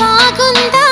బాగుందా